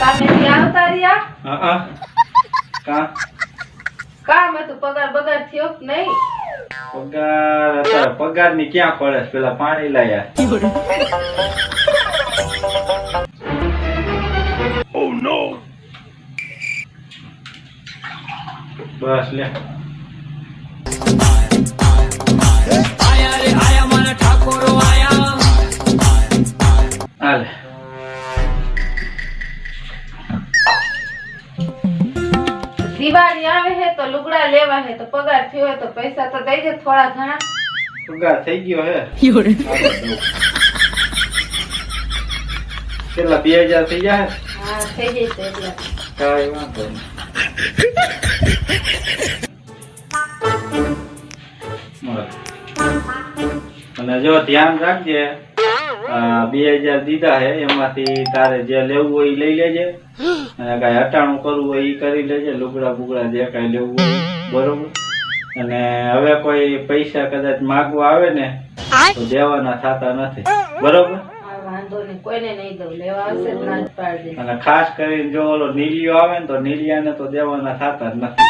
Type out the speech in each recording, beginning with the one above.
કામેથી આવતા રહ્યા? હા હા. કા? કામ હતું પગાર બગાર થયો નહીં? પગાર અત્યારે પગારની ક્યાં પડે? પેલા પાણી લાયા બસ લે. હાલે દિવાળી આવે હે તો લુગડા લેવા હે તો પગાર થયો હે તો પૈસા તો દઈ દે થોડા ઘણા. પગાર થઈ ગયો હે. કેટલા બે હજાર થઈ જાય હા. થઈ જશે એટલા. કાંઈ વાંધો નહીં. અને જો ધ્યાન રાખજે. બે હજાર દીધા હે એમાંથી તારે જે લેવું હોય એ લઈ લેજે. અને કાંઈ હટાણું કરવું હોય એ કરી લેજે લુગડા બુગડા જે કાંઈ લેવું હોય બરોબર? અને હવે કોઈ પૈસા કદાચ માગવા આવે ને તો દેવાના થતા નથી. બરોબર? અને ખાસ કરીને જો ઓલો નીલિયો આવે ને તો નીલિયાને તો દેવાના થતા જ નથી.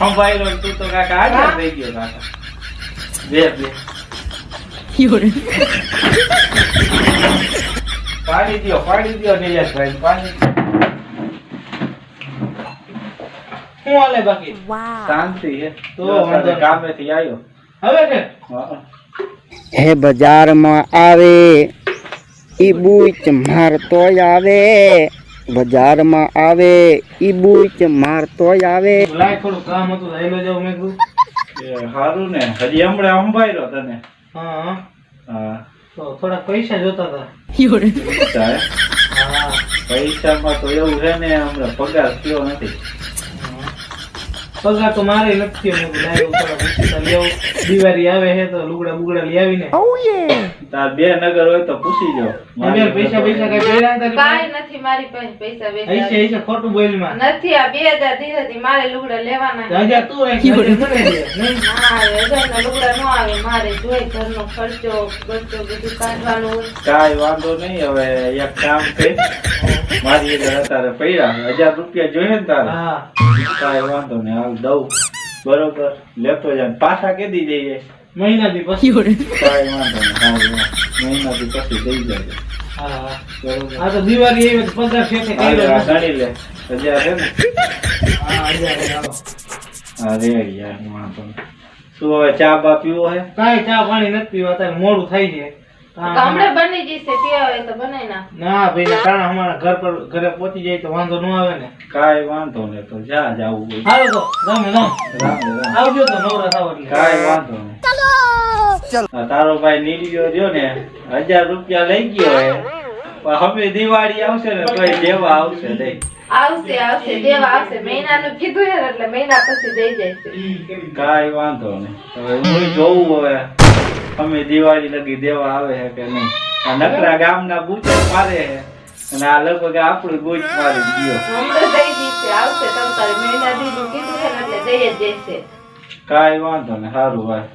હમણાં તું તો કાકા આગળ થઈ ગયો કાકા બે બે પાડી દ્યો પાડી દ્યો નિલેશભાઈ પાડી દ્યો. શું હાલે બાકી શાંતિ હે તો તો વાંધો નહીં. કામેથી આવ્યો હવે છે હા. હે બજારમાં આવે ઈ બૂચ મારતોય આવે. બજારમાં આવે ઈ બૂચ મારતોય આવે. લાય થોડું કામ હતું તો હેલો જાઉં મેં કીધું. એ હારું ને. હજી હમણાં સંભાળ્યો તને. હા. હા. તો થોડા પૈસા જોતા હતા. પૈસામાં તો એવું છે ને હમણાં પગાર થયો નથી. પગાર તો મારે નથી મેં કીધું લાય એવું થોડા પૈસા લઈ આવું દિવાળી આવે છે તો લુગડા બુગડા લઈ આવીને તાર બે નગર હોય તો પૂછી જો તમે પૈસા પૈસા કઈ પહેર્યા તારી કાંઈ પાસે? નથી મારી પાસે પૈસા હૈસે પૈસા હૈસે ખોટું બોલમાં નથી આ બે હજાર દીધા હતી મારે લુગડા લેવાના હજાર તું રાખી હજાર મને દે. નહીં? ના હજાર ના લુગડા ન આવે મારે જોઈ ઘરનો ખર્ચો ખર્ચો બધું કાઢવાનું હોય કાંઈ વાંધો નહીં હવે એક કામ કર મારી આગળ અત્યારે પડ્યા હજાર રૂપિયા જોઈએ ને તારે હા કાંઈ વાંધો નહીં હાલ દઉં. બરોબર. લેતો જાય પાછા કેદી જઈએ મહિના દી પછી. કાંઈ વાંધો નહીં. મહિનાથી પછી દઈ જાય હા હા. તો દિવાળી એવી તો પગાર છે. ગણી લે. હજાર છે ને? હા અરે યાર વાંધો શું હવે ચા બા પીવો હે? કાંઈ ચા પાણી નથી પીવા અત્યારે મોડું થાય છે. હા, બની જશે હોય તો બનાવી ના ના ભાઈ ના અમારા ઘર પર ઘરે પહોંચી જાય તો વાંધો ન આવે ને. કાઈ વાંધો નહીં તો જા જાવું હાલો તો રામે રામ. આવજો તો નવરા થાવ એટલે કાઈ વાંધો નહીં. આ તારો ભાઈ નીલિયો રહ્યો ને? હજાર રૂપિયા લઈ ગયો હે પણ હવે દિવાળી આવશે ને તોય દેવા આવશે નહીં આવશે આવશે દેવા આવશે. મહિનાનું કીધું યાર એટલે મહિના પછી દઈ જાય કાઈ વાંધો ને હવે હું જોઉં હવે. અમે દિવાળી લગી દેવા આવે છે કે નહીં? આ નકરા ગામના બૂચ મારે છે અને આ લગભગ આપણું બૂચ મારે ગયો. આવશે તમ તારે મહિના દીનું કીધું ને એટલે દઈ જ જશે કાંઈ વાંધો નહીં સારું ભાઈ